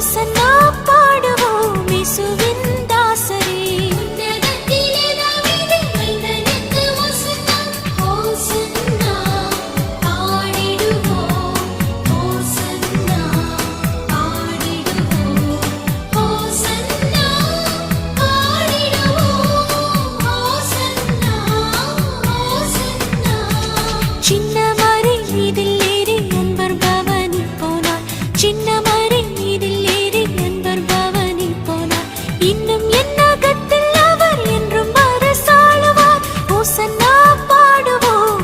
सना ஓசன்னா பாடுவோம்